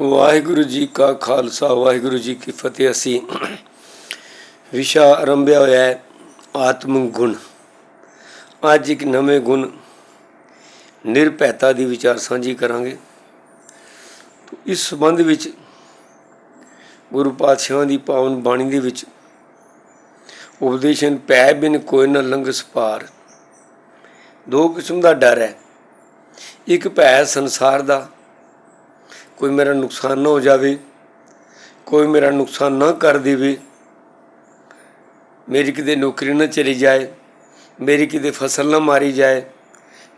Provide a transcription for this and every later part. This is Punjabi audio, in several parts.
ਵਾਹਿਗੁਰੂ ਜੀ ਕਾ ਖਾਲਸਾ, ਵਾਹਿਗੁਰੂ ਜੀ ਕੀ ਫਤਿਹ। ਅਸੀਂ ਵਿਸ਼ਾ ਆਰੰਭਿਆ ਹੋਇਆ ਹੈ ਆਤਮ ਗੁਣ। ਅੱਜ ਇੱਕ ਨਵੇਂ ਗੁਣ ਨਿਰਭੈਤਾ ਦੀ ਵਿਚਾਰ ਸਾਂਝੀ ਕਰਾਂਗੇ। ਇਸ ਸੰਬੰਧ ਵਿੱਚ ਗੁਰੂ ਪਾਤਸ਼ਾਹਾਂ ਦੀ ਪਾਵਨ ਬਾਣੀ ਦੇ ਵਿੱਚ ਉਪਦੇਸ਼ਨ, ਪੈ ਬਿਨ ਕੋਈ ਨਾ ਲੰਘ ਸਪਾਰ। ਦੋ ਕਿਸਮ ਦਾ ਡਰ ਹੈ। ਇੱਕ ਭੈ ਸੰਸਾਰ ਦਾ ਕੋਈ ਮੇਰਾ ਨੁਕਸਾਨ ਨਾ ਹੋ ਜਾਵੇ, ਕੋਈ ਮੇਰਾ ਨੁਕਸਾਨ ਨਾ ਕਰ ਦੇਵੇ, ਮੇਰੀ ਕਿਤੇ ਨੌਕਰੀ ਨਾ ਚਲੀ ਜਾਏ, ਮੇਰੀ ਕਿਤੇ ਫਸਲ ਨਾ ਮਾਰੀ ਜਾਏ,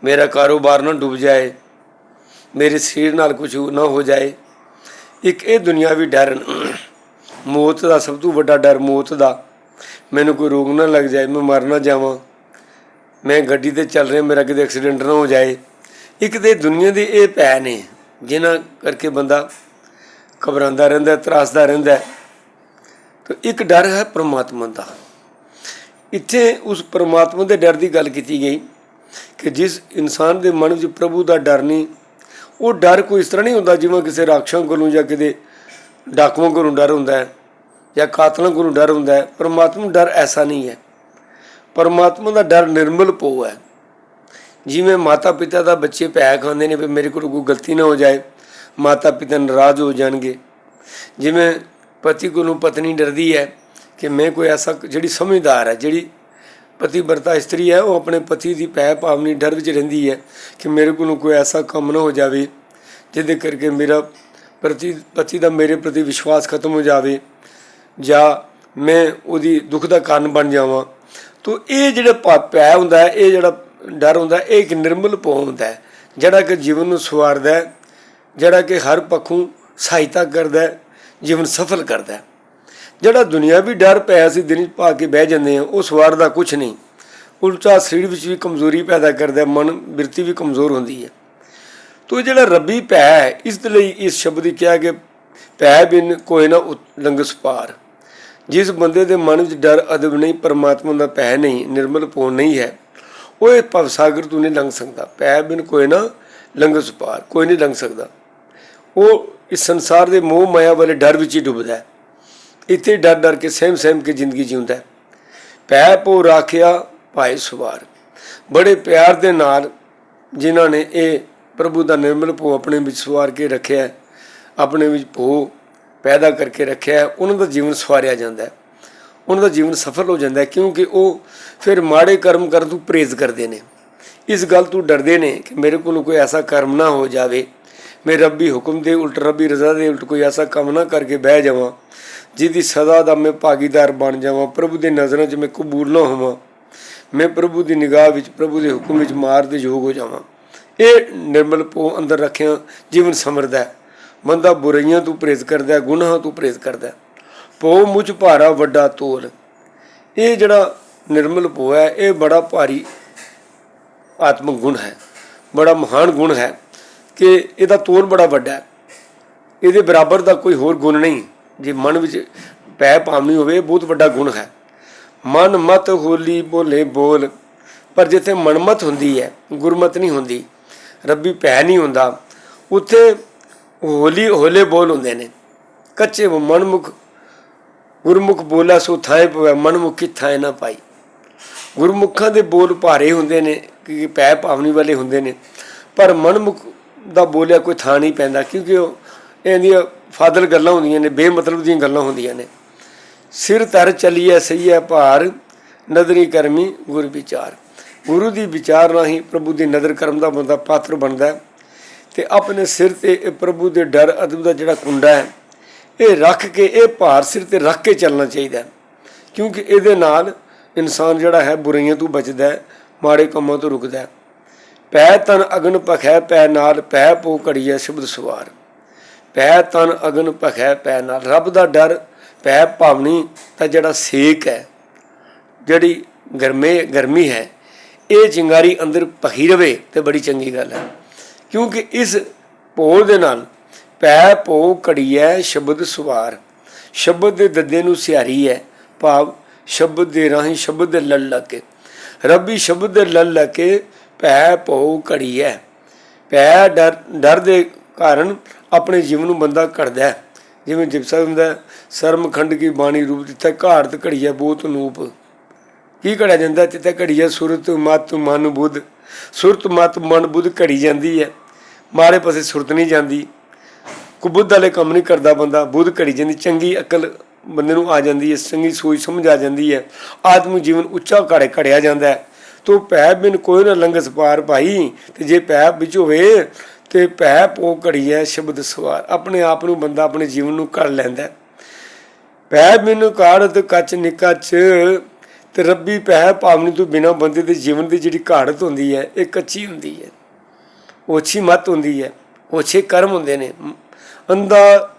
ਮੇਰਾ ਕਾਰੋਬਾਰ ਨਾ ਡੁੱਬ ਜਾਏ, ਮੇਰੇ ਸਰੀਰ ਨਾਲ ਕੁਝ ਨਾ ਹੋ ਜਾਏ, ਇੱਕ ਇਹ ਦੁਨਿਆਵੀ ਡਰ ਮੌਤ ਦਾ ਸਭ ਤੋਂ ਵੱਡਾ ਡਰ ਮੌਤ ਦਾ। ਮੈਨੂੰ ਕੋਈ ਰੋਗ ਨਾ ਲੱਗ ਜਾਏ, ਮੈਂ ਮਰ ਨਾ ਜਾਵਾਂ। ਮੈਂ ਗੱਡੀ ਤੇ ਚੱਲ ਰਿਹਾ, ਮੇਰਾ ਕਿਤੇ ਐਕਸੀਡੈਂਟ ਨਾ ਹੋ ਜਾਏ। ਇੱਕ ਤੇ ਦੁਨੀਆ ਦੇ ਇਹ ਭੈ ਨੇ ਜਿਨ੍ਹਾਂ ਕਰਕੇ ਬੰਦਾ ਘਬਰਾਉਂਦਾ ਰਹਿੰਦਾ, ਤਰਾਸਦਾ ਰਹਿੰਦਾ ਤਾਂ ਇੱਕ ਡਰ ਹੈ ਪ੍ਰਮਾਤਮਾ ਦਾ। ਇੱਥੇ ਉਸ ਪ੍ਰਮਾਤਮਾ ਦੇ ਡਰ ਦੀ ਗੱਲ ਕੀਤੀ ਗਈ ਕਿ ਜਿਸ ਇਨਸਾਨ ਦੇ ਮਨ ਵਿੱਚ ਪ੍ਰਭੂ ਦਾ ਡਰ ਨਹੀਂ, ਉਹ ਡਰ ਕੋਈ ਇਸ ਤਰ੍ਹਾਂ ਨਹੀਂ ਹੁੰਦਾ ਜਿਵੇਂ ਕਿਸੇ ਰਾਖਸ਼ਾਂ ਕੋਲੋਂ ਜਾਂ ਕਿਤੇ ਡਾਕੂਆਂ ਕੋਲੋਂ ਡਰ ਹੁੰਦਾ ਹੈ ਜਾਂ ਕਾਤਲਾਂ ਕੋਲੋਂ ਡਰ ਹੁੰਦਾ ਹੈ। ਪ੍ਰਮਾਤਮਾ ਡਰ ਐਸਾ ਨਹੀਂ ਹੈ। ਪਰਮਾਤਮਾ ਦਾ ਡਰ ਨਿਰਮਲ ਪੋ ਹੈ। ਜਿਵੇਂ ਮਾਤਾ ਪਿਤਾ ਦਾ ਬੱਚੇ ਭੈ ਖਾਂਦੇ ਨੇ ਵੀ ਮੇਰੇ ਕੋਲ ਕੋਈ ਗਲਤੀ ਨਾ ਹੋ ਜਾਏ ਮਾਤਾ ਪਿਤਾ ਨਾਰਾਜ਼ ਹੋ ਜਾਣਗੇ। ਜਿਵੇਂ ਪਤੀ ਕੋਲੋਂ ਪਤਨੀ ਡਰਦੀ ਹੈ ਕਿ ਮੈਂ ਕੋਈ ਐਸਾ ਜਿਹੜੀ ਸਮਝਦਾਰ ਹੈ, ਜਿਹੜੀ ਪਤੀ ਵਰਤਾ ਇਸਤਰੀ ਹੈ, ਉਹ ਆਪਣੇ ਪਤੀ ਦੀ ਭੈ ਭਾਵਨੀ ਡਰ ਵਿੱਚ ਰਹਿੰਦੀ ਹੈ ਕਿ ਮੇਰੇ ਕੋਲੋਂ ਕੋਈ ਐਸਾ ਕੰਮ ਨਾ ਹੋ ਜਾਵੇ, ਜਿਹਦੇ ਕਰਕੇ ਮੇਰਾ ਪ੍ਰਤੀ, ਪਤੀ ਦਾ ਮੇਰੇ ਪ੍ਰਤੀ ਵਿਸ਼ਵਾਸ ਖਤਮ ਹੋ ਜਾਵੇ, ਜਾਂ ਮੈਂ ਉਹਦੀ ਦੁੱਖ ਦਾ ਕਾਰਨ ਬਣ ਜਾਵਾਂ। ਤੋ ਇਹ ਜਿਹੜਾ ਪ- ਭੈ ਹੁੰਦਾ ਹੈ, ਇਹ ਜਿਹੜਾ ਡਰ ਹੁੰਦਾ, ਇਹ ਇੱਕ ਨਿਰਮਲ ਪੋ ਹੁੰਦਾ ਜਿਹੜਾ ਕਿ ਜੀਵਨ ਨੂੰ ਸਵਾਰਦਾ ਹੈ, ਜਿਹੜਾ ਕਿ ਹਰ ਪੱਖੋਂ ਸਹਾਇਤਾ ਕਰਦਾ ਹੈ, ਜੀਵਨ ਸਫਲ ਕਰਦਾ ਹੈ। ਜਿਹੜਾ ਦੁਨਿਆਵੀ ਡਰ ਪਿਆ ਸੀ ਦਿਨ 'ਚ ਪਾ ਕੇ ਬਹਿ ਜਾਂਦੇ ਆ, ਉਹ ਸਵਾਰਦਾ ਕੁਝ ਨਹੀਂ। ਉਲਟਾ ਸਰੀਰ ਵਿੱਚ ਵੀ ਕਮਜ਼ੋਰੀ ਪੈਦਾ ਕਰਦਾ ਮਨ ਬਿਰਤੀ ਵੀ ਕਮਜ਼ੋਰ ਹੁੰਦੀ ਹੈ। ਤੋ ਇਹ ਜਿਹੜਾ ਰੱਬੀ ਭੈ ਹੈ, ਇਸ ਦੇ ਲਈ ਇਸ ਸ਼ਬਦ ਦੀ ਕਿਹਾ ਕਿ ਭੈ ਬਿਨ ਕੋਈ ਨਾ ਉਤ- ਲੰਘ ਸਪਾਰ ਜਿਸ ਬੰਦੇ ਦੇ ਮਨ ਵਿੱਚ ਡਰ ਅਦਬ ਨਹੀਂ, ਪਰਮਾਤਮਾ ਦਾ ਭੈ ਨਹੀਂ, ਨਿਰਮਲ ਪੋ ਨਹੀਂ ਹੈ ਉਹ ਇਹ ਭਵ ਸਾਗਰ ਤੋਂ ਨਹੀਂ ਲੰਘ ਸਕਦਾ ਪੈ ਬਿਨ ਕੋਈ ਨਾ ਲੰਘ ਸੁਪਾਰ ਕੋਈ ਨਹੀਂ ਲੰਘ ਸਕਦਾ। ਉਹ ਇਸ ਸੰਸਾਰ ਦੇ ਮੋਹ ਮਾਇਆ ਵਾਲੇ ਡਰ ਵਿੱਚ ਹੀ ਡੁੱਬਦਾ ਹੈ। ਇੱਥੇ ਡਰ ਡਰ ਕੇ, ਸਹਿਮ ਸਹਿਮ ਕੇ ਜ਼ਿੰਦਗੀ ਜਿਉਂਦਾ ਹੈ। ਪੈ ਪੋ ਰਾਖਿਆ ਭਾਈ ਸੁਵਾਰ। ਬੜੇ ਪਿਆਰ ਦੇ ਨਾਲ ਜਿਨ੍ਹਾਂ ਨੇ ਇਹ ਪ੍ਰਭੂ ਦਾ ਨਿਰਮਲ ਭੋ ਆਪਣੇ ਵਿੱਚ ਸਵਾਰ ਕੇ ਰੱਖਿਆ ਆਪਣੇ ਵਿੱਚ ਭੋ ਪੈਦਾ ਕਰਕੇ ਰੱਖਿਆ ਉਹਨਾਂ ਦਾ ਜੀਵਨ ਸਵਾਰਿਆ ਜਾਂਦਾ ਹੈ। ਉਹਨਾਂ ਦਾ ਜੀਵਨ ਸਫਲ ਹੋ ਜਾਂਦਾ ਕਿਉਂਕਿ ਉਹ ਫਿਰ ਮਾੜੇ ਕਰਮ ਕਰਨ ਤੋਂ ਪ੍ਰੇਜ਼ ਕਰਦੇ ਨੇ। ਇਸ ਗੱਲ ਤੋਂ ਡਰਦੇ ਨੇ ਕਿ ਮੇਰੇ ਕੋਲੋਂ ਕੋਈ ਐਸਾ ਕਰਮ ਨਾ ਹੋ ਜਾਵੇ। ਮੈਂ ਰੱਬੀ ਹੁਕਮ ਦੇ, ਉਲਟ ਰੱਬੀ ਰਜ਼ਾ ਦੇ, ਉਲਟ ਕੋਈ ਐਸਾ ਕੰਮ ਨਾ ਕਰਕੇ ਬਹਿ ਜਾਵਾਂ, ਜਿਹਦੀ ਸਦਾ ਦਾ ਮੈਂ ਭਾਗੀਦਾਰ ਬਣ ਜਾਵਾਂ, ਪ੍ਰਭੂ ਦੇ ਨਜ਼ਰਾਂ 'ਚ ਮੈਂ ਕਬੂਲ ਨਾ ਹੋਵਾਂ। ਮੈਂ ਪ੍ਰਭੂ ਦੀ ਨਿਗਾਹ ਵਿੱਚ, ਪ੍ਰਭੂ ਦੇ ਹੁਕਮ ਵਿੱਚ ਮਾਰ ਦੇ ਯੋਗ ਹੋ ਜਾਵਾਂ। ਇਹ ਨਿਰਮਲ ਪੋ ਅੰਦਰ ਰੱਖਿਆ ਜੀਵਨ ਸਮਰਦਾ ਹੈ। ਬੰਦਾ ਬੁਰਾਈਆਂ ਤੋਂ ਪ੍ਰੇਜ਼ ਕਰਦਾ ਹੈ, ਗੁਨਾਹਾਂ ਤੋਂ ਪ੍ਰੇਜ਼ ਕਰਦਾ ਪੋ ਮੁਝ ਭਾਰਾ ਵੱਡਾ ਤੋਲ। ਇਹ ਜਿਹੜਾ ਨਿਰਮਲ ਪੋ ਹੈ, ਇਹ ਬੜਾ ਭਾਰੀ ਆਤਮਿਕ ਗੁਣ ਹੈ। ਬੜਾ ਮਹਾਨ ਗੁਣ ਹੈ ਕਿ ਇਹਦਾ ਤੋਲ ਬੜਾ ਵੱਡਾ ਹੈ। ਇਹਦੇ ਬਰਾਬਰ ਦਾ ਕੋਈ ਹੋਰ ਗੁਣ ਨਹੀਂ। ਜੇ ਮਨ ਵਿੱਚ ਪੈ ਭਾਵਨੀ ਹੋਵੇ, ਇਹ ਬਹੁਤ ਵੱਡਾ ਗੁਣ ਹੈ। ਮਨ ਮਤ ਹੋਲੀ ਬੋਲੇ ਬੋਲ। ਪਰ ਜਿੱਥੇ ਮਨਮਤ ਹੁੰਦੀ ਹੈ, ਗੁਰਮਤ ਨਹੀਂ ਹੁੰਦੀ, ਰੱਬੀ ਪੈ ਨਹੀਂ ਹੁੰਦਾ, ਉੱਥੇ ਹੋਲੀ ਹੋਲੇ ਬੋਲ ਹੁੰਦੇ ਨੇ। ਕੱਚੇ ਮਨਮੁਖ ਗੁਰਮੁਖ ਬੋਲਾ ਸੋ ਥਾਏ ਪਵੇ, ਮਨਮੁਖ ਕੀ ਥਾਏ ਨਾ ਪਾਈ। ਗੁਰਮੁਖਾਂ ਦੇ ਬੋਲ ਭਾਰੇ ਹੁੰਦੇ ਨੇ, ਕਿ ਪੈ ਭਾਵਨੀ ਵਾਲੇ ਹੁੰਦੇ ਨੇ, ਪਰ ਮਨਮੁਖ ਦਾ ਬੋਲਿਆ ਕੋਈ ਥਾਂ ਨਹੀਂ ਪੈਂਦਾ, ਕਿਉਂਕਿ ਉਹ ਇਹਦੀਆਂ ਫਾਦਲ ਗੱਲਾਂ ਹੁੰਦੀਆਂ ਨੇ, ਬੇਮਤਲਬ ਦੀਆਂ ਗੱਲਾਂ ਹੁੰਦੀਆਂ ਨੇ। ਸਿਰ ਤਰ ਚਲੀਐ, ਸਈਐ ਭਾਰ, ਨਦਰੀ ਕਰਮੀ ਗੁਰ ਵਿਚਾਰ। ਗੁਰੂ ਦੀ ਵਿਚਾਰ ਰਾਹੀਂ ਪ੍ਰਭੂ ਦੀ ਨਦਰ ਕਰਮ ਦਾ ਬੰਦਾ ਪਾਤਰ ਬਣਦਾ ਹੈ ਤੇ ਆਪਣੇ ਸਿਰ ਤੇ ਪ੍ਰਭੂ ਦੇ ਡਰ ਅਦਬ ਦਾ ਜਿਹੜਾ ਕੁੰਡਾ ਹੈ ਇਹ ਰੱਖ ਕੇ, ਇਹ ਭਾਰ ਸਿਰ ਤੇ ਰੱਖ ਕੇ ਚੱਲਣਾ ਚਾਹੀਦਾ ਕਿਉਂਕਿ ਇਹਦੇ ਨਾਲ ਇਨਸਾਨ ਜਿਹੜਾ ਹੈ, ਬੁਰਾਈਆਂ ਤੋਂ ਬਚਦਾ ਮਾੜੇ ਕੰਮਾਂ ਤੋਂ ਰੁਕਦਾ ਪੈ ਤਨ ਅਗਨ ਪਖੈ ਪੈ ਨਾਲ ਪੈ ਪੋ ਘੜੀਐ ਸ਼ਬਦ ਸਵਾਰ। ਪੈ ਤਨ ਅਗਨ ਭਖੈ, ਪੈ ਨਾਲ। ਰੱਬ ਦਾ ਡਰ, ਪੈ ਭਾਵਨੀ ਦਾ ਜਿਹੜਾ ਸੇਕ ਹੈ, ਜਿਹੜੀ ਗਰਮੇ, ਗਰਮੀ ਹੈ, ਇਹ ਚਿੰਗਾਰੀ ਅੰਦਰ ਭਖੀ ਰਵੇ ਤੇ ਬੜੀ ਚੰਗੀ ਗੱਲ ਹੈ। ਕਿਉਂਕਿ ਇਸ ਭੋਲ ਦੇ ਨਾਲ ਪੈ ਭੋ ਘੜੀਐ ਸ਼ਬਦ ਸੁਵਾਰ। ਸ਼ਬਦ ਦੇ ਦੱਦੇ ਨੂੰ ਸਿਆਰੀ ਹੈ ਭਾਵ ਸ਼ਬਦ ਦੇ ਰਾਹੀਂ ਸ਼ਬਦ ਦੇ ਲੜ ਲਾ ਕੇ ਰੱਬੀ ਸ਼ਬਦ ਦੇ ਲੜ ਲਾ ਕੇ ਪੈ ਭੋ ਘੜੀਐ। ਪੈ ਡਰ ਡਰ ਦੇ ਕਾਰਨ ਆਪਣੇ ਜੀਵਨ ਨੂੰ ਬੰਦਾ ਘੜਦਾ। ਹੈ ਜਿਵੇਂ ਜਿਪਸਾ ਹੁੰਦਾ ਸਰਮਖੰਡ ਕੀ ਬਾਣੀ ਰੂਪ ਦਿੱਤਾ, ਘਾੜਤ ਘੜੀਆ ਬੋਤ ਨੂਪ। ਕੀ ਘੜਿਆ ਜਾਂਦਾ ਤਿੱਥੇ ਘੜੀਆ ਸੁਰਤ, ਮਤ, ਮਨ, ਬੁੱਧ। ਸੁਰਤ, ਮਤ, ਮਨ, ਬੁੱਧ ਘੜੀ ਜਾਂਦੀ ਹੈ ਮਾਰੇ ਪਾਸੇ ਸੁਰਤ ਨਹੀਂ ਜਾਂਦੀ। ਕੋ ਬੁੱਧ ਵਾਲੇ ਕੰਮ ਨਹੀਂ ਕਰਦਾ ਬੰਦਾ, ਬੁੱਧ ਘੜੀ ਜਾਂਦੀ, ਚੰਗੀ ਅਕਲ ਬੰਦੇ ਨੂੰ ਆ ਜਾਂਦੀ ਹੈ, ਚੰਗੀ ਸੋਚ ਸਮਝ ਆ ਜਾਂਦੀ ਹੈ ਆਤਮ ਜੀਵਨ ਉੱਚਾ ਘੜੇ ਘੜਿਆ ਜਾਂਦਾ ਹੈ। ਤੋ ਭੈ ਬਿਨ ਕੋਈ ਨਾ ਲੰਗਸ ਪਾਰ ਭਾਈ, ਤੇ ਜੇ ਪੈ ਵਿੱਚ ਹੋਵੇ, ਤੇ ਪੈ ਪੋ ਹੈ ਸ਼ਬਦ ਸਵਾਰ, ਆਪਣੇ ਆਪ ਨੂੰ ਬੰਦਾ ਆਪਣੇ ਜੀਵਨ ਨੂੰ ਘੜ ਲੈਂਦਾ ਹੈ। ਪੈ ਬਿਨ ਕਾੜਤ ਕੱਚ ਨਿਕਚ ਤੇ ਰੱਬੀ ਪੈ ਪਾਵਨੀ ਤੋਂ ਬਿਨਾ ਬੰਦੇ ਦੇ ਜੀਵਨ ਦੀ ਜਿਹੜੀ ਘਾੜਤ ਹੁੰਦੀ ਹੈ, ਇਹ ਕੱਚੀ ਹੁੰਦੀ ਹੈ। ਓਛੀ ਮਤ ਹੁੰਦੀ ਹੈ ਓਛੇ ਕਰਮ ਹੁੰਦੇ ਨੇ। ਅੰਧਾ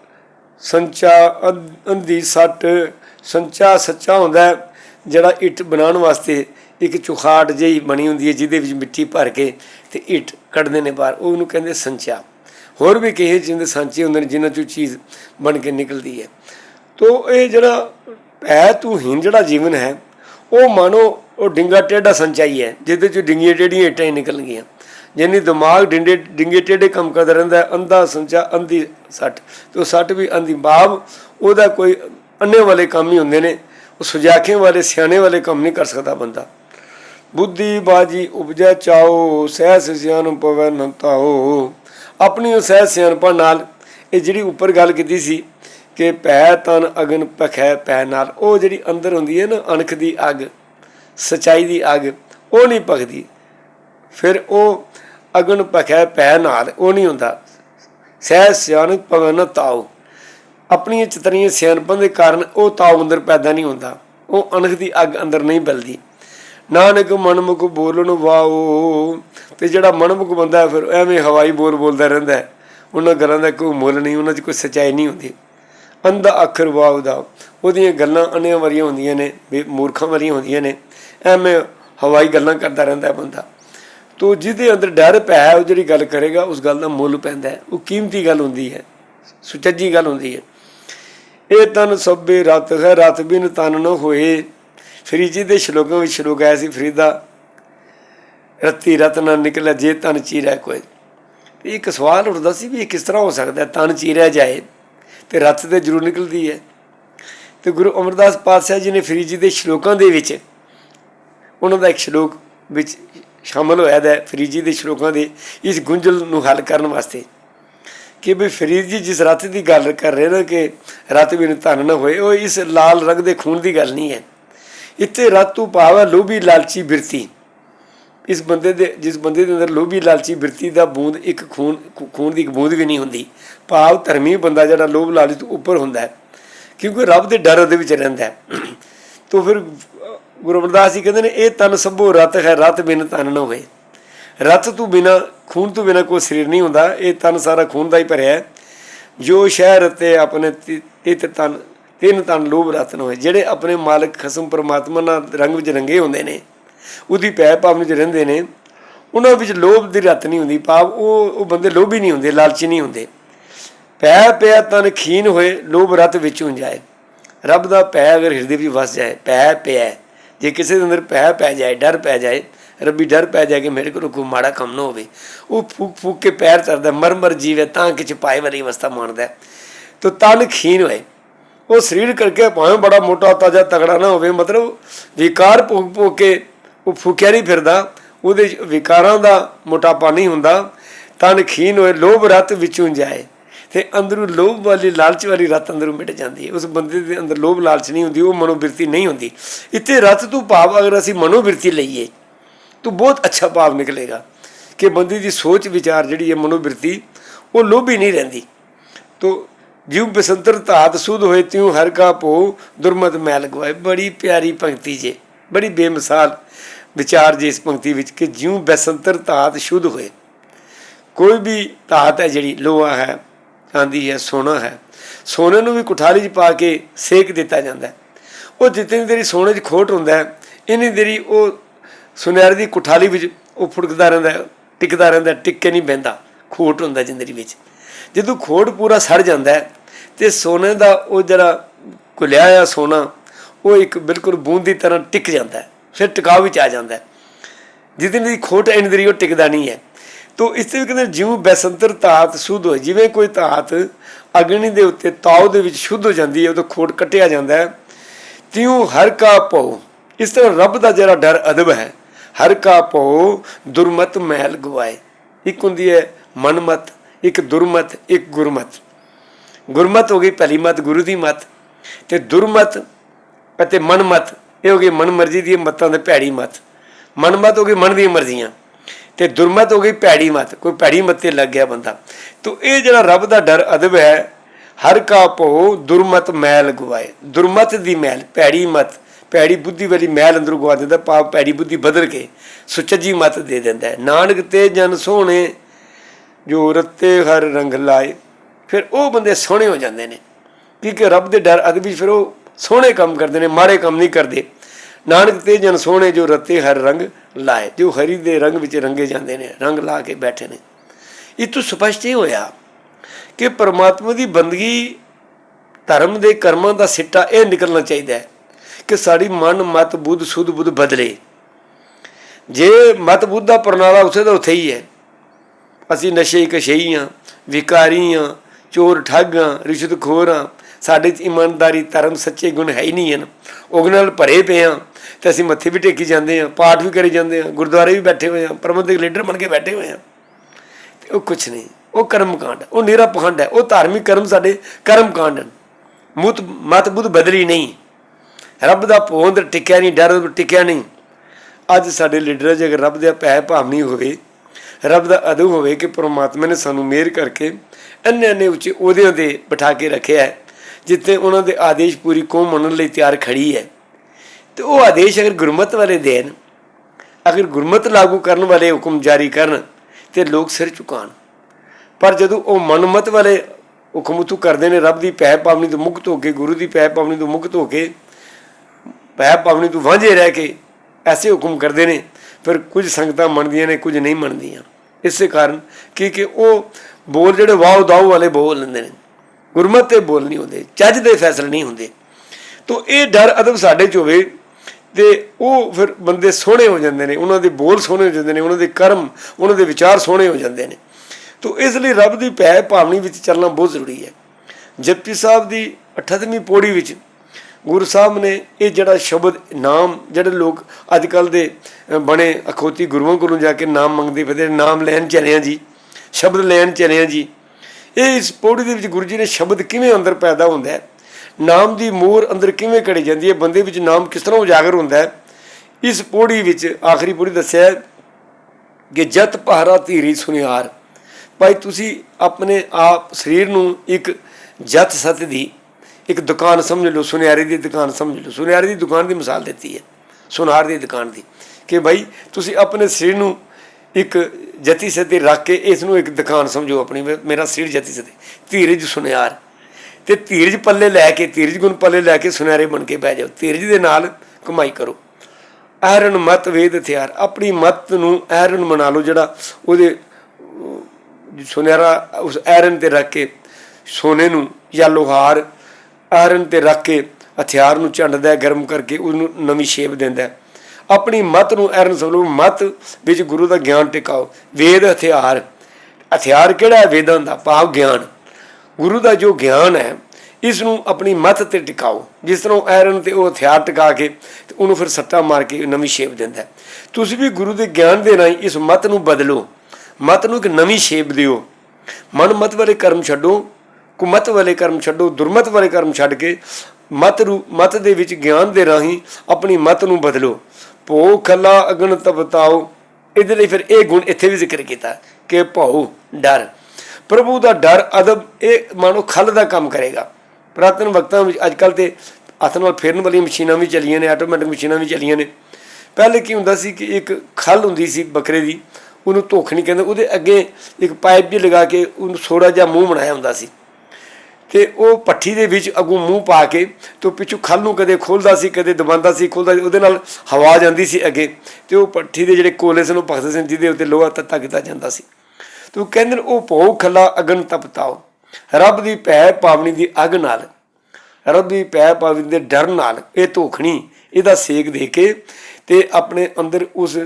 ਸੰਚਾ ਅੰਧ- ਅੰਧੀ ਸੱਟ, ਸੰਚਾ ਸੱਚਾ ਹੁੰਦਾ ਜਿਹੜਾ ਇੱਟ ਬਣਾਉਣ ਵਾਸਤੇ ਇੱਕ ਚੁਖਾਟ ਜਿਹੀ ਬਣੀ ਹੁੰਦੀ ਹੈ, ਜਿਹਦੇ ਵਿੱਚ ਮਿੱਟੀ ਭਰ ਕੇ ਤੇ ਇੱਟ ਕੱਢਦੇ ਨੇ ਬਾਹਰ। ਉਹਨੂੰ ਕਹਿੰਦੇ ਸੰਚਾ। ਹੋਰ ਵੀ ਕਹੇ ਜਿੰਦੇ ਸਾਂਚੇ ਹੁੰਦੇ ਨੇ, ਜਿਨ੍ਹਾਂ ਚੋਂ ਚੀਜ਼ ਬਣ ਕੇ ਨਿਕਲਦੀ ਹੈ। ਤੋ ਇਹ ਜਿਹੜਾ ਹੈ ਤੂੰ ਹੀਨ ਜਿਹੜਾ ਜੀਵਨ ਹੈ, ਉਹ ਮਾਨੋ ਉਹ ਡਿੰਗਾ ਟੇਢਾ ਸੰਚਾਈ ਹੈ, ਜਿਹਦੇ 'ਚੋਂ ਡਿੰਗੀਆਂ ਟੇਢੀਆਂ ਇੱਟਾਂ ਹੀ ਨਿਕਲਣਗੀਆਂ। ਗਈਆਂ ਜਿੰਨੀ ਦਿਮਾਗ ਡਿੰਡੇ ਡਿੰਗੇ ਟੇਢੇ ਕੰਮ ਕਰਦਾ ਰਹਿੰਦਾ ਅੰਧਾ ਸੰਚਾ, ਅੰਧੀ ਸੱਟ। ਤੇ ਉਹ ਸੱਟ ਵੀ ਅੰਧੀ ਬਾਬ, ਉਹਦਾ ਕੋਈ ਅੰਨੇ ਵਾਲੇ ਕੰਮ ਹੀ ਹੁੰਦੇ ਨੇ। ਉਹ ਸੁਜਾਖੇ ਵਾਲੇ, ਸਿਆਣੇ ਵਾਲੇ ਕੰਮ ਨਹੀਂ ਕਰ ਸਕਦਾ ਬੰਦਾ। ਬੁੱਧੀ ਬਾਜੀ ਉਪਜੈ ਚਾਓ ਸਹਿਸ ਸਿਆਨ ਪਵੈ ਨੰਤਾਓ ਆਪਣੀ ਉਹ ਸਹਿਸ ਸਿਆਣਪਾਂ ਨਾਲ, ਇਹ ਜਿਹੜੀ ਉੱਪਰ ਗੱਲ ਕੀਤੀ ਸੀ ਕਿ ਭੈ ਤਨ ਅਗਨ ਭਖੈ ਪੈ ਨਾਲ, ਉਹ ਜਿਹੜੀ ਅੰਦਰ ਹੁੰਦੀ ਹੈ ਨਾ, ਅਣਖ ਦੀ ਅੱਗ, ਸਚਾਈ ਦੀ ਅੱਗ, ਉਹ ਨਹੀਂ ਭਖਦੀ। ਫਿਰ ਉਹ ਅਗਨ ਭਖੈ ਪੈ ਨਾਲ ਉਹ ਨਹੀਂ ਹੁੰਦਾ। ਸਹਿ ਸਿਆਣਕ ਸਿਆਣ ਪਵਨ ਤਾਉ ਆਪਣੀਆਂ ਚਤਰੀਆਂ ਸਿਆਣਪਾਂ ਦੇ ਕਾਰਨ ਉਹ ਤਾਉ ਅੰਦਰ ਪੈਦਾ ਨਹੀਂ ਹੁੰਦਾ। ਉਹ ਅਣਖ ਦੀ ਅੱਗ ਅੰਦਰ ਨਹੀਂ ਬਲਦੀ। ਨਾਨਕ ਮਨਮੁਖ ਬੋਲਣ ਵਾਓ। ਤੇ ਜਿਹੜਾ ਮਨਮੁਖ ਬੰਦਾ ਫਿਰ ਐਵੇਂ ਹਵਾਈ ਬੋਲ ਬੋਲਦਾ ਰਹਿੰਦਾ ਹੈ। ਉਹਨਾਂ ਗੱਲਾਂ ਦਾ ਕੋਈ ਮੁੱਲ ਨਹੀਂ, ਉਹਨਾਂ 'ਚ ਕੋਈ ਸਚਾਈ ਨਹੀਂ ਹੁੰਦੀ। ਅੰਧਾ ਅੱਖਰ ਵਾਉ ਦਾ। ਉਹਦੀਆਂ ਗੱਲਾਂ ਅੰਨਿਆਂ ਵਰੀਆਂ ਹੁੰਦੀਆਂ ਨੇ ਬੇ- ਮੂਰਖਾਂ ਵਰੀਆਂ ਹੁੰਦੀਆਂ ਨੇ। ਐਵੇਂ ਹਵਾਈ ਗੱਲਾਂ ਕਰਦਾ ਰਹਿੰਦਾ ਬੰਦਾ। ਤੋ ਜਿਹਦੇ ਅੰਦਰ ਡਰ ਪੈ ਉਹ ਜਿਹੜੀ ਗੱਲ ਕਰੇਗਾ, ਉਸ ਗੱਲ ਦਾ ਮੁੱਲ ਪੈਂਦਾ ਉਹ ਕੀਮਤੀ ਗੱਲ ਹੁੰਦੀ ਹੈ। ਸੁਚੱਜੀ ਗੱਲ ਹੁੰਦੀ ਹੈ। ਇਹ ਤਨ ਸਭੇ ਰਤ ਹੈ, ਰਤ ਬਿਨ ਤਨ ਨ ਹੋਏ। ਫਰੀ ਜੀ ਦੇ ਸ਼ਲੋਕਾਂ ਵਿੱਚ ਸ਼ਲੋਕ ਆਇਆ ਸੀ, ਫਰੀਦਾ, ਰਤੀ ਰਤ ਨਾ ਨਿਕਲੇ, ਜੇ ਤਨ ਚੀਰੈ ਕੋਈ ਇੱਕ ਸਵਾਲ ਉੱਠਦਾ ਸੀ ਵੀ ਇਹ ਕਿਸ ਤਰ੍ਹਾਂ ਹੋ ਸਕਦਾ ਤਨ ਚੀਰਿਆ ਜਾਏ, ਤੇ ਰਤ ਤੇ ਜ਼ਰੂਰ ਨਿਕਲਦੀ ਹੈ। ਤੇ ਗੁਰੂ ਅਮਰਦਾਸ ਪਾਤਸ਼ਾਹ ਜੀ ਨੇ ਫਰੀਜੀ ਦੇ ਸ਼ਲੋਕਾਂ ਦੇ ਵਿੱਚ, ਉਹਨਾਂ ਦਾ ਇੱਕ ਸ਼ਲੋਕ ਵਿੱਚ ਸ਼ਾਮਲ ਹੋਇਆ ਦਾ ਫਰੀਦ ਜੀ ਦੇ ਸ਼ਲੋਕਾਂ ਦੇ ਇਸ ਗੁੰਝਲ ਨੂੰ ਹੱਲ ਕਰਨ ਵਾਸਤੇ ਕਿ ਵੀ ਫਰੀਦ ਜੀ ਜਿਸ ਰਤ ਦੀ ਗੱਲ ਕਰ ਰਹੇ ਨੇ ਕਿ ਰਤ ਵੀ ਧਨ ਨਾ ਹੋਏ, ਉਹ ਇਸ ਲਾਲ ਰੰਗ ਦੇ ਖੂਨ ਦੀ ਗੱਲ ਨਹੀਂ ਹੈ। ਇੱਥੇ ਰਤੂ ਭਾਵ ਲੋਭੀ ਲਾਲਚੀ ਬਿਰਤੀ। ਇਸ ਬੰਦੇ ਦੇ, ਜਿਸ ਬੰਦੇ ਦੇ ਅੰਦਰ ਲੋਭੀ ਲਾਲਚੀ ਬਿਰਤੀ ਦਾ ਬੂੰਦ ਇੱਕ ਖੂਨ ਖੂਨ ਦੀ ਇੱਕ ਬੂੰਦ ਵੀ ਨਹੀਂ ਹੁੰਦੀ। ਭਾਵ ਧਰਮੀ ਬੰਦਾ ਜਿਹੜਾ ਲੋਭ ਲਾਲਚ ਤੋਂ ਉੱਪਰ ਹੁੰਦਾ ਹੈ, ਕਿਉਂਕਿ ਰੱਬ ਦੇ ਡਰ ਉਹਦੇ ਵਿੱਚ ਰਹਿੰਦਾ ਹੈ। ਤੋਂ ਫਿਰ ਗੁਰੂ ਅਮਰਦਾਸ ਜੀ ਕਹਿੰਦੇ ਨੇ, ਇਹ ਤਨ ਸਭੋ ਰਤ ਹੈ, ਰਤ ਬਿਨ ਤਨ ਨਾ ਹੋਵੇ ਰਤ ਤੋਂ ਬਿਨਾ, ਖੂਨ ਤੋਂ ਬਿਨਾ ਕੋਈ ਸਰੀਰ ਨਹੀਂ ਹੁੰਦਾ। ਇਹ ਤਨ ਸਾਰਾ ਖੂਨ ਦਾ ਹੀ ਭਰਿਆ ਹੈ। ਜੋ ਸ਼ਹਿਰ ਤੇ ਆਪਣੇ ਤਿ- ਤਿਤ ਤਨ, ਤਿੰਨ ਤਨ ਲੋਭ ਰਤਨ ਹੋਏ, ਜਿਹੜੇ ਆਪਣੇ ਮਾਲਕ ਖਸਮ ਪਰਮਾਤਮਾ ਨਾਲ ਰੰਗ ਵਿੱਚ ਰੰਗੇ ਹੁੰਦੇ ਨੇ, ਉਹਦੀ ਪੈ ਭਾਵ ਵਿੱਚ ਰਹਿੰਦੇ ਨੇ, ਉਹਨਾਂ ਵਿੱਚ ਲੋਭ ਦੀ ਰਤ ਨਹੀਂ ਹੁੰਦੀ। ਭਾਵ ਉਹ ਉਹ ਬੰਦੇ ਲੋਭੀ ਨਹੀਂ ਹੁੰਦੇ, ਲਾਲਚੀ ਨਹੀਂ ਹੁੰਦੇ। ਪੈ ਪਿਆ ਤਨ ਖੀਨ ਹੋਏ, ਲੋਭ ਰਤ ਵਿੱਚੋਂ ਜਾਏ ਰੱਬ ਦਾ ਪੈ ਅਗਰ ਹਿਰਦੇ ਵਿੱਚ ਵਸ ਜਾਏ ਪੈ ਪਿਆ ਜੇ ਕਿਸੇ ਦੇ ਅੰਦਰ ਪੈ ਪੈ ਜਾਏ, ਡਰ ਪੈ ਜਾਏ, ਰੱਬੀ ਡਰ ਪੈ ਜਾਏ ਕਿ ਮੇਰੇ ਕੋਲ ਕੋਈ ਮਾੜਾ ਕੰਮ ਨਾ ਹੋਵੇ, ਉਹ ਫੂਕ ਫੂਕ ਕੇ ਪੈਰ ਤਰਦਾ ਮਰਮਰ ਮਰ ਜੀਵੇ ਤਾਂ ਕਿ ਛਪਾਏ ਵਾਲੀ ਅਵਸਥਾ ਮਾਣਦਾ ਹੈ। ਤੋ ਤਨ ਖੀਨ ਹੋਏ। ਉਹ ਸਰੀਰ ਕਰਕੇ ਭਾਵੇਂ ਬੜਾ ਮੋਟਾ, ਤਾਜਾ ਤਗੜਾ ਨਾ ਹੋਵੇ, ਮਤਲਬ ਵਿਕਾਰ ਭੋਗ ਭੋਗ ਕੇ ਉਹ ਫੂਕਿਆ ਨਹੀਂ ਫਿਰਦਾ, ਉਹਦੇ 'ਚ ਵਿਕਾਰਾਂ ਦਾ ਮੋਟਾਪਾ ਨਹੀਂ ਹੁੰਦਾ। ਤਨ ਖੀਨ ਹੋਏ ਲੋਭ ਰਤ ਵਿੱਚੋਂ ਜਾਏ। ਤੇ ਅੰਦਰੋਂ ਲੋਭ ਵਾਲੀ, ਲਾਲਚ ਵਾਲੀ ਰਤ ਅੰਦਰੋਂ ਮਿਟ ਜਾਂਦੀ ਹੈ। ਉਸ ਬੰਦੇ ਦੇ ਅੰਦਰ ਲੋਭ, ਲਾਲਚ ਨਹੀਂ ਹੁੰਦੀ, ਉਹ ਮਨੋਬਿਰਤੀ ਨਹੀਂ ਹੁੰਦੀ। ਇੱਥੇ ਰਤ ਤੋਂ ਭਾਵ ਅਗਰ ਅਸੀਂ ਮਨੋਬਿਰਤੀ ਲਈਏ, ਤਾਂ ਬਹੁਤ ਅੱਛਾ ਭਾਵ ਨਿਕਲੇਗਾ ਕਿ ਬੰਦੇ ਦੀ ਸੋਚ ਵਿਚਾਰ ਜਿਹੜੀ ਹੈ ਮਨੋਬਿਰਤੀ ਉਹ ਲੋਭੀ ਨਹੀਂ ਰਹਿੰਦੀ। ਤੋ ਜਿਉ ਬਸੰਤਰ ਧਾਤ ਸੁਧ ਹੋਏ, ਤਿਉ ਹਰ ਕਾ ਭੋ ਦੁਰਮਤ ਮੈਲ ਗਵਾਏ। ਬੜੀ ਪਿਆਰੀ ਪੰਕਤੀ ਜੇ, ਬੜੀ ਬੇਮਿਸਾਲ ਵਿਚਾਰ ਜੇ ਇਸ ਪੰਕਤੀ ਵਿੱਚ ਕਿ ਜਿਉ ਬਸੰਤਰ ਧਾਤ ਸ਼ੁੱਧ ਹੋਏ। ਕੋਈ ਵੀ ਧਾਤ ਹੈ ਜਿਹੜੀ, ਲੋਹਾ ਹੈ ਚਾਂਦੀ ਹੈ ਸੋਨਾ ਹੈ। ਸੋਨੇ ਨੂੰ ਵੀ ਕੁਠਾਲੀ 'ਚ ਪਾ ਕੇ ਸੇਕ ਦਿੱਤਾ ਜਾਂਦਾ ਉਹ ਜਿਤਨੀ ਦੇਰੀ ਸੋਨੇ 'ਚ ਖੋਟ ਹੁੰਦਾ ਹੈ ਇੰਨੀ ਦੇਰੀ ਉਹ ਸੁਨਹਿਰ ਦੀ ਕੁਠਾਲੀ ਵਿੱਚ ਉਹ ਫੁੜਕਦਾ ਰਹਿੰਦਾ ਟਿਕਦਾ ਰਹਿੰਦਾ ਹੈ, ਟਿਕ ਕੇ ਨਹੀਂ ਬਹਿੰਦਾ। ਖੋਟ ਹੁੰਦਾ ਜ਼ਿੰਦਗੀ ਵਿੱਚ। ਜਦੋਂ ਖੋਟ ਪੂਰਾ ਸੜ ਜਾਂਦਾ ਹੈ ਤੇ ਸੋਨੇ ਦਾ ਉਹ ਜਿਹੜਾ ਕੁਲਿਆ ਆ ਸੋਨਾ ਉਹ ਇੱਕ ਬਿਲਕੁਲ ਬੂੰਦ ਦੀ ਤਰ੍ਹਾਂ ਟਿਕ ਜਾਂਦਾ ਫਿਰ ਟਿਕਾਅ ਵਿੱਚ ਆ ਜਾਂਦਾ ਹੈ। ਜਿਤਨੀ ਦੀ ਖੋਟ ਇੰਨੀ ਦੇਰੀ ਉਹ ਟਿਕਦਾ ਨਹੀਂ ਹੈ। ਤੋ ਇਸ ਤੇ ਕਹਿੰਦੇ ਜਿਉ ਬੈਸੰਤਰ ਧਾਤ ਸੁਧ ਹੋਏ, ਜਿਵੇਂ ਕੋਈ ਧਾਤ ਅਗਨੀ ਦੇ ਉੱਤੇ ਤਾਉ ਦੇ ਵਿੱਚ ਸ਼ੁੱਧ ਹੋ ਜਾਂਦੀ ਹੈ ਉਦੋਂ ਖੋਟ ਕੱਟਿਆ ਜਾਂਦਾ ਹੈ। ਤਿਉ ਹਰ ਕਾ ਭਉ ਇਸ ਤਰ੍ਹਾਂ ਰੱਬ ਦਾ ਜਿਹੜਾ ਡਰ ਅਦਬ ਹੈ, ਹਰ ਕਾ ਪਉ ਦੁਰਮਤ ਮਹਿਲ ਗਵਾਏ। ਇੱਕ ਹੁੰਦੀ ਹੈ ਮਨਮਤ, ਇੱਕ ਦੁਰਮਤ, ਇੱਕ ਗੁਰਮਤ। ਗੁਰਮਤ ਹੋ ਗਈ ਪਹਿਲੀ ਮਤ, ਗੁਰੂ ਦੀ ਮਤ। ਤੇ ਦੁਰਮਤ ਅਤੇ ਮਨਮਤ, ਇਹ ਹੋ ਗਈ ਮਨ ਮਰਜ਼ੀ ਦੀ ਮਤਾਂ ਦੇ ਭੈੜੀ ਮਤ। ਮਨਮਤ ਹੋ ਗਈ ਮਨ ਦੀਆਂ ਮਰਜ਼ੀਆਂ। ਤੇ ਦੁਰਮਤ ਹੋ ਗਈ ਭੈੜੀ ਮਤ, ਕੋਈ ਭੈੜੀ ਮਤ ਤੇ ਲੱਗ ਗਿਆ ਬੰਦਾ। ਤੋ ਇਹ ਜਿਹੜਾ ਰੱਬ ਦਾ ਡਰ ਅਦਬ ਹੈ, ਹਰ ਕਾ ਭੋ ਦੁਰਮਤ ਮੈਲ ਗਵਾਏ। ਦੁਰਮਤ ਦੀ ਮੈਲ, ਭੈੜੀ ਮਤ, ਭੈੜੀ ਬੁੱਧੀ ਵਾਲੀ ਮੈਲ ਅੰਦਰ ਗਵਾ ਦਿੰਦਾ, ਪਾਪ ਭੈੜੀ ਬੁੱਧੀ ਬਦਲ ਕੇ ਸੁਚੱਜੀ ਮਤ ਦੇ ਦਿੰਦਾ ਨਾਨਕ ਤੇ ਜਨ ਸੋਹਣੇ, ਜੋ ਰਤੇ ਹਰ ਰੰਗ ਲਾਏ। ਫਿਰ ਉਹ ਬੰਦੇ ਸੋਹਣੇ ਹੋ ਜਾਂਦੇ ਨੇ। ਕਿਉਂਕਿ ਰੱਬ ਦੇ ਡਰ ਅਦਬੀ ਫਿਰ ਉਹ ਸੋਹਣੇ ਕੰਮ ਕਰਦੇ ਨੇ, ਮਾੜੇ ਕੰਮ ਨਹੀਂ ਕਰਦੇ। ਨਾਨਕ ਤੇ ਜਨ ਸੋਹਣੇ ਜੋ ਰਤੇ ਹਰ ਰੰਗ ਲਾਏ, ਜੋ ਹਰੀ ਦੇ ਰੰਗ ਵਿੱਚ ਰੰਗੇ ਜਾਂਦੇ ਨੇ, ਰੰਗ ਲਾ ਕੇ ਬੈਠੇ ਨੇ। ਇਹ ਤੋਂ ਸਪਸ਼ਟ ਇਹ ਹੋਇਆ ਕਿ ਪਰਮਾਤਮਾ ਦੀ ਬੰਦਗੀ, ਧਰਮ ਦੇ ਕਰਮਾਂ ਦਾ ਸਿੱਟਾ ਇਹ ਨਿਕਲਣਾ ਚਾਹੀਦਾ ਹੈ ਕਿ ਸਾਡੀ ਮਨ ਮਤ ਬੁੱਧ ਸੁਧ ਬੁੱਧ ਬਦਲੇ। ਜੇ ਮਤ ਬੁੱਧ ਦਾ ਪਰਨਾਲਾ ਉਸੇ ਦਾ ਉੱਥੇ ਹੀ ਹੈ। ਅਸੀਂ ਨਸ਼ੇ ਕਸ਼ਈਆਂ ਵਿਕਾਰੀਆਂ ਚੋਰ ਠੱਗ ਹਾਂ, ਰਿਸ਼ਵਤਖੋਰ ਰਿਸ਼ਵਤਖੋਰਾਂ ਸਾਡੇ 'ਚ ਇਮਾਨਦਾਰੀ ਧਰਮ ਸੱਚੇ ਗੁਣ ਹੈ ਹੀ ਨਹੀਂ ਹਨ। ਉਹ ਨਾਲ ਭਰੇ ਪਏ ਆ ਤੇ ਅਸੀਂ ਮੱਥੇ ਵੀ ਟੇਕੀ ਜਾਂਦੇ ਆ ਪਾਠ ਵੀ ਕਰੀ ਜਾਂਦੇ ਆ ਗੁਰਦੁਆਰੇ ਵੀ ਬੈਠੇ ਹੋਏ ਆ ਪ੍ਰਬੰਧਕ ਲੀਡਰ ਬਣ ਕੇ ਬੈਠੇ ਹੋਏ ਆ ਤੇ ਉਹ ਕੁਛ ਨਹੀਂ, ਉਹ ਕਰਮ ਕਾਂਡ, ਉਹ ਨਿਰਾ ਪਖੰਡ ਹੈ, ਉਹ ਧਾਰਮਿਕ ਕਰਮ ਸਾਡੇ ਕਰਮ ਕਾਂਡ ਹਨ। ਮਤ ਬੁੱਧ ਬਦਲੀ ਨਹੀਂ। ਰੱਬ ਦਾ ਪੌਂਦ ਟਿਕਿਆ ਨਹੀਂ, ਡਰ ਟਿਕਿਆ ਨਹੀਂ। ਅੱਜ ਸਾਡੇ ਲੀਡਰ ਜੇ ਰੱਬ ਦੇ ਭੈ ਭਾਵਨੀ ਹੋਵੇ, ਰੱਬ ਦਾ ਅਦੂ ਹੋਵੇ ਕਿ ਪ੍ਰਮਾਤਮਾ ਨੇ ਸਾਨੂੰ ਮਿਹਰ ਕਰਕੇ ਅੰਨੇ ਅੰਨੇ ਉੱਚੇ ਉਹਦਿਆਂ ਤੇ ਬਿਠਾ ਕੇ ਰੱਖਿਆ ਹੈ, ਜਿੱਥੇ ਉਹਨਾਂ ਦੇ ਆਦੇਸ਼ ਪੂਰੀ ਕੌਮ ਮੰਨਣ ਲਈ ਤਿਆਰ ਖੜੀ ਹੈ। ਤੇ ਉਹ ਆਦੇਸ਼ ਅਗਰ ਗੁਰਮਤ ਵਾਲੇ ਦੇਣ, ਅਗਰ ਗੁਰਮਤ ਲਾਗੂ ਕਰਨ ਵਾਲੇ ਹੁਕਮ ਜਾਰੀ ਕਰਨ ਤੇ ਲੋਕ ਸਿਰ ਝੁਕਾਣ ਪਰ ਜਦੋਂ ਉਹ ਮਨਮਤ ਵਾਲੇ ਹੁਕਮ ਉਤੋਂ ਕਰਦੇ ਨੇ, ਰੱਬ ਦੀ ਪੈ ਪਾਵਨੀ ਤੋਂ ਮੁਕਤ ਹੋ ਕੇ, ਗੁਰੂ ਦੀ ਪੈ ਪਾਵਨੀ ਤੋਂ ਮੁਕਤ ਹੋ ਕੇ ਪੈ ਪਾਵਨੀ ਤੋਂ ਵਾਂਝੇ ਰਹਿ ਕੇ ਐਸੇ ਹੁਕਮ ਕਰਦੇ ਨੇ, ਫਿਰ ਕੁਝ ਸੰਗਤਾਂ ਮੰਨਦੀਆਂ ਨੇ, ਕੁਝ ਨਹੀਂ ਮੰਨਦੀਆਂ। ਇਸੇ ਕਾਰਨ ਕਿ ਕਿ ਉਹ ਬੋਲ ਜਿਹੜੇ ਵਾਹ ਦਾਉ ਵਾਲੇ ਬੋਲ ਲੈਂਦੇ ਨੇ। ਗੁਰਮਤ ਤੇ ਬੋਲ ਨਹੀਂ ਹੁੰਦੇ, ਚੱਜ ਦੇ ਫੈਸਲੇ ਨਹੀਂ ਹੁੰਦੇ। ਤੋ ਇਹ ਡਰ ਅਦਬ ਸਾਡੇ ਚ ਹੋਵੇ ਤੇ ਉਹ ਫਿਰ ਬੰਦੇ ਸੋਹਣੇ ਹੋ ਜਾਂਦੇ ਨੇ, ਉਹਨਾਂ ਦੇ ਬੋਲ ਸੋਹਣੇ ਹੋ ਜਾਂਦੇ ਨੇ, ਉਹਨਾਂ ਦੇ ਕਰਮ, ਉਹਨਾਂ ਦੇ ਵਿਚਾਰ ਸੋਹਣੇ ਹੋ ਜਾਂਦੇ ਨੇ। ਤੋ ਇਸ ਲਈ ਰੱਬ ਦੀ ਭੈ ਭਾਵਨੀ ਵਿੱਚ ਚੱਲਣਾ ਬਹੁਤ ਜ਼ਰੂਰੀ ਹੈ। ਜਪਜੀ ਸਾਹਿਬ ਦੀ 38ਵੀਂ ਪੌੜੀ ਵਿੱਚ ਗੁਰੂ ਸਾਹਿਬ ਨੇ ਇਹ ਜਿਹੜਾ ਸ਼ਬਦ, ਨਾਮ, ਜਿਹੜੇ ਲੋਕ ਅੱਜ ਕੱਲ ਦੇ ਬਣੇ ਅਖੋਤੀ ਗੁਰੂਆਂ ਕੋਲੋਂ ਜਾ ਕੇ ਨਾਮ ਮੰਗਦੇ ਫਿਰਦੇ ਨਾਮ ਲੈਣ ਚਲੇ ਆ ਜੀ, ਸ਼ਬਦ ਲੈਣ ਚਲੇ ਆ ਜੀ। ਇਹ ਇਸ ਪੌੜੀ ਦੇ ਵਿੱਚ ਗੁਰੂ ਜੀ ਨੇ ਸ਼ਬਦ ਕਿਵੇਂ ਅੰਦਰ ਪੈਦਾ ਹੁੰਦਾ ਹੈ? ਨਾਮ ਦੀ ਮੋਹਰ ਅੰਦਰ ਕਿਵੇਂ ਕੜੀ ਜਾਂਦੀ ਹੈ? ਬੰਦੇ ਵਿੱਚ ਨਾਮ ਕਿਸ ਤਰ੍ਹਾਂ ਉਜਾਗਰ ਹੁੰਦਾ ਹੈ? ਇਸ ਪੌੜੀ ਵਿੱਚ ਆਖਰੀ ਪੌੜੀ ਦੱਸਿਆ ਕਿ ਜਤ ਪਹਰਾ ਧੀਰੀ ਸੁਨਿਆਰ ਭਾਈ, ਤੁਸੀਂ ਆਪਣੇ ਆਪ ਸਰੀਰ ਨੂੰ ਇੱਕ ਜਤ ਸਤ ਦੀ ਇੱਕ ਦੁਕਾਨ ਸਮਝ ਲਓ, ਸੁਨਿਆਰੇ ਦੀ ਦੁਕਾਨ ਸਮਝ ਲਓ। ਸੁਨਿਆਰੇ ਦੀ ਦੁਕਾਨ ਦੀ ਮਿਸਾਲ ਦਿੱਤੀ ਹੈ ਸੁਨਾਰ ਦੀ ਦੁਕਾਨ ਦੀ। ਕਿ ਭਾਈ, ਤੁਸੀਂ ਆਪਣੇ ਸਰੀਰ ਨੂੰ ਇੱਕ ਜਤੀ ਸਤੀ ਰੱਖ ਕੇ ਇਸ ਨੂੰ ਇੱਕ ਦੁਕਾਨ ਸਮਝੋ ਆਪਣੀ। ਮੇਰਾ ਸਰੀਰ ਜਤੀ ਸਤੀ, ਧੀਰਜ ਸੁਨਿਆਰ ਤੇ ਧੀਰਜ ਪੱਲੇ ਲੈ ਕੇ, ਧੀਰਜ ਗੁਣ ਪੱਲੇ ਲੈ ਕੇ ਸੁਨਹਿਰੇ ਬਣ ਕੇ ਬਹਿ ਜਾਓ। ਧੀਰਜ ਦੇ ਨਾਲ ਕਮਾਈ ਕਰੋ। ਐਰਨ ਮਤ ਵੇਦ ਹਥਿਆਰ। ਆਪਣੀ ਮਤ ਨੂੰ ਐਰਨ ਬਣਾ ਲਓ, ਜਿਹੜਾ ਉਹਦੇ ਸੁਨਹਿਰਾ ਉਸ ਐਰਨ ਤੇ ਰੱਖ ਕੇ ਸੋਨੇ ਨੂੰ ਜਾਂ ਲੋਹਾਰ ਐਰਨ ਤੇ ਰੱਖ ਕੇ ਹਥਿਆਰ ਨੂੰ ਚੰਡਦਾ ਗਰਮ ਕਰਕੇ ਉਹਨੂੰ ਨਵੀਂ ਸ਼ੇਪ ਦਿੰਦਾ ਆਪਣੀ ਮਤ ਨੂੰ ਐਰਨ ਸਮਝੋ, ਮਤ ਵਿੱਚ ਗੁਰੂ ਦਾ ਗਿਆਨ ਟਿਕਾਓ। ਵੇਦ ਹਥਿਆਰ। ਹਥਿਆਰ ਕਿਹੜਾ ਹੈ? ਵੇਦਾਂ ਦਾ ਭਾਵ ਗਿਆਨ। ਗੁਰੂ ਦਾ ਜੋ ਗਿਆਨ ਹੈ, ਇਸ ਨੂੰ ਆਪਣੀ ਮੱਤ ਤੇ ਟਿਕਾਓ। ਜਿਸ ਤਰ੍ਹਾਂ ਉਹ ਐਰਨ ਤੇ ਉਹ ਹਥਿਆਰ ਟਿਕਾ ਕੇ ਤੇ ਉਹਨੂੰ ਫਿਰ ਸੱਟਾ ਮਾਰ ਕੇ ਨਵੀਂ ਸ਼ੇਪ ਦਿੰਦਾ ਤੁਸੀਂ ਵੀ ਗੁਰੂ ਦੇ ਗਿਆਨ ਦੇ ਰਾਹੀਂ ਇਸ ਮੱਤ ਨੂੰ ਬਦਲੋ। ਮਤ ਨੂੰ ਇੱਕ ਨਵੀਂ ਸ਼ੇਪ ਦਿਓ। ਮਨ ਮਤ ਵਾਲੇ ਕਰਮ ਛੱਡੋ, ਕੁਮਤ ਵਾਲੇ ਕਰਮ ਛੱਡੋ, ਦੁਰਮਤ ਵਾਲੇ ਕਰਮ ਛੱਡ ਕੇ ਮਤ ਰੂ ਮਤ ਦੇ ਵਿੱਚ ਗਿਆਨ ਦੇ ਰਾਹੀਂ ਆਪਣੀ ਮਤ ਨੂੰ ਬਦਲੋ। ਭੋ ਖਲਾ ਅਗਨ ਤਪਤਾਓ ਇਹਦੇ ਲਈ ਫਿਰ ਇਹ ਗੁਣ ਇੱਥੇ ਵੀ ਜ਼ਿਕਰ ਕੀਤਾ ਕਿ ਭਉ, ਡਰ। ਪ੍ਰਭੂ ਦਾ ਡਰ, ਅਦਬ, ਇਹ ਮਾਨੋ ਖਲ ਦਾ ਕੰਮ ਕਰੇਗਾ। ਪ੍ਰਾਤਨ ਵਕਤਾਂ ਵਿੱਚ ਅੱਜ ਕੱਲ ਤੇ ਹੱਥ ਨਾਲ ਫੇਰਨ ਵਾਲੀਆਂ ਮਸ਼ੀਨਾਂ ਵੀ ਚੱਲੀਆਂ ਨੇ, ਆਟੋਮੈਟਿਕ ਮਸ਼ੀਨਾਂ ਵੀ ਚੱਲੀਆਂ ਨੇ। ਪਹਿਲੇ ਕੀ ਹੁੰਦਾ ਸੀ ਕਿ ਇੱਕ ਖਲ ਹੁੰਦੀ ਸੀ ਬੱਕਰੇ ਦੀ, ਉਹਨੂੰ ਧੋਖ ਨਹੀਂ ਕਹਿੰਦੇ, ਉਹਦੇ ਅੱਗੇ ਇੱਕ ਪਾਈਪ ਵੀ ਲਗਾ ਕੇ ਉਹਨੂੰ ਥੋੜਾ ਜਿਹਾ ਮੂੰਹ ਬਣਾਇਆ ਹੁੰਦਾ ਸੀ। ਤੇ ਉਹ ਪੱਠੀ ਦੇ ਵਿੱਚ ਅਗੂ ਮੂੰਹ ਪਾ ਕੇ ਤੇ ਉਹ ਪਿੱਛੋਂ ਖਲ ਨੂੰ ਕਦੇ ਖੋਲਦਾ ਸੀ, ਕਦੇ ਦਬਾਉਂਦਾ ਸੀ ਖੋਲਦਾ ਸੀ, ਉਹਦੇ ਨਾਲ ਹਵਾ ਜਾਂਦੀ ਸੀ ਅੱਗੇ। ਤੇ ਉਹ ਪੱਠੀ ਦੇ ਜਿਹੜੇ ਕੋਲੇ ਸਨ, ਉਹ ਭਖਦੇ ਸਨ, ਜਿਹਦੇ ਉੱਤੇ ਲੋਹਾ ਤੱਤਾ ਕੀਤਾ ਜਾਂਦਾ ਸੀ। ਤੂੰ ਕਹਿੰਦੇ ਨੇ, ਉਹ ਭੋ ਖਲਾ ਅਗਨ ਤਪਤਾਓ ਰੱਬ ਦੀ ਭੈ ਪਾਵਨੀ ਦੀ ਅਗ ਨਾਲ, ਰੱਬ ਦੀ ਭੈ ਪਾਵਨੀ ਦੇ ਡਰ ਨਾਲ ਇਹ ਧੋਖਣੀ, ਇਹਦਾ ਸੇਕ ਦੇ ਕੇ ਤੇ ਆਪਣੇ ਅੰਦਰ ਉਸ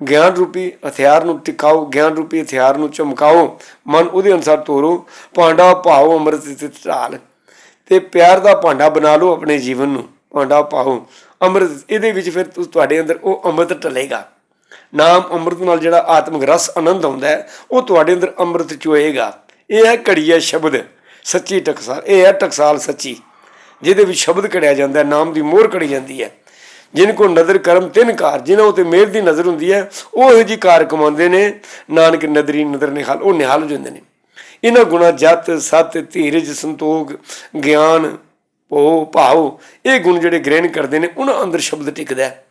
ਗਿਆਨ ਰੂਪੀ ਹਥਿਆਰ ਨੂੰ ਟਿਕਾਓ, ਗਿਆਨ ਰੂਪੀ ਹਥਿਆਰ ਨੂੰ ਚਮਕਾਓ, ਮਨ ਉਹਦੇ ਅਨੁਸਾਰ ਤੋਰੋ, ਭਾਂਡਾ ਭਾਓ ਅੰਮ੍ਰਿਤ ਤੇ ਢਾਲ। ਤੇ ਪਿਆਰ ਦਾ ਭਾਂਡਾ ਬਣਾ ਲਓ ਆਪਣੇ ਜੀਵਨ ਨੂੰ, ਭਾਂਡਾ ਪਾਓ ਅੰਮ੍ਰਿਤ, ਇਹਦੇ ਵਿੱਚ ਫਿਰ ਤੁਹਾਡੇ ਅੰਦਰ ਉਹ ਅੰਮ੍ਰਿਤ ਟਲੇਗਾ ਨਾਮ ਅੰਮ੍ਰਿਤ ਨਾਲ ਜਿਹੜਾ ਆਤਮਿਕ ਰਸ ਆਨੰਦ ਆਉਂਦਾ ਹੈ, ਉਹ ਤੁਹਾਡੇ ਅੰਦਰ ਅੰਮ੍ਰਿਤ ਚੋਏਗਾ ਇਹ ਹੈ ਘੜੀਆ ਸ਼ਬਦ, ਸੱਚੀ ਟਕਸਾਲ, ਇਹ ਹੈ ਟਕਸਾਲ ਸੱਚੀ, ਜਿਹਦੇ ਵਿੱਚ ਸ਼ਬਦ ਘੜਿਆ ਜਾਂਦਾ ਨਾਮ ਦੀ ਮੋਹਰ ਘੜੀ ਜਾਂਦੀ ਹੈ। ਜਿਨ ਕੋ ਨਜ਼ਰ ਕਰਮ ਤਿੰਨ ਕਾਰ, ਜਿਨ੍ਹਾਂ ਉਤੇ ਮਿਹਰ ਦੀ ਨਜ਼ਰ ਹੁੰਦੀ ਹੈ, ਉਹ ਇਹੋ ਜੀ ਕਾਰ ਕਮਾਉਂਦੇ ਨੇ, ਨਾਨਕ ਨਦਰੀ ਨਦਰ ਨਿਹਾਲ, ਉਹ ਨਿਹਾਲ ਹੋ ਜਾਂਦੇ ਨੇ। ਇਹਨਾਂ ਗੁਣਾ ਜਤ, ਸਤ, ਧੀਰਜ, ਸੰਤੋਖ, ਗਿਆਨ ਭੋ ਭਾਉ ਇਹ ਗੁਣ ਜਿਹੜੇ ਗ੍ਰਹਿਣ ਕਰਦੇ ਨੇ, ਉਹਨਾਂ ਅੰਦਰ ਸ਼ਬਦ ਟਿਕਦਾ ਹੈ।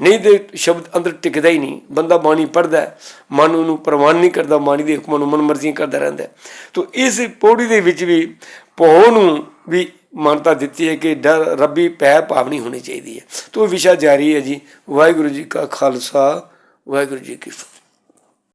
ਨਹੀਂ ਤੇ ਸ਼ਬਦ ਅੰਦਰ ਟਿਕਦਾ ਹੀ ਨਹੀਂ। ਬੰਦਾ ਬਾਣੀ ਪੜਦਾ ਮਨ ਉਹਨੂੰ ਪ੍ਰਵਾਨ ਨਹੀਂ ਕਰਦਾ, ਬਾਣੀ ਦੇ ਹੁਕਮਾਂ ਨੂੰ ਮਨ ਮਰਜ਼ੀ ਕਰਦਾ ਰਹਿੰਦਾ ਹੈ। ਇਸ ਪੌੜੀ ਦੇ ਵਿੱਚ ਵੀ ਭੋ ਨੂੰ ਵੀ ਮਾਨਤਾ ਦਿੱਤੀ ਹੈ ਕਿ ਡਰ, ਰੱਬੀ ਭੈ ਭਾਵਨੀ ਹੋਣੀ ਚਾਹੀਦੀ ਹੈ। ਤੋ ਵਿਸ਼ਾ ਜਾਰੀ ਹੈ ਜੀ। ਵਾਹਿਗੁਰੂ ਜੀ ਕਾ ਖਾਲਸਾ, ਵਾਹਿਗੁਰੂ ਜੀ ਕੀ ਫਤਿਹ।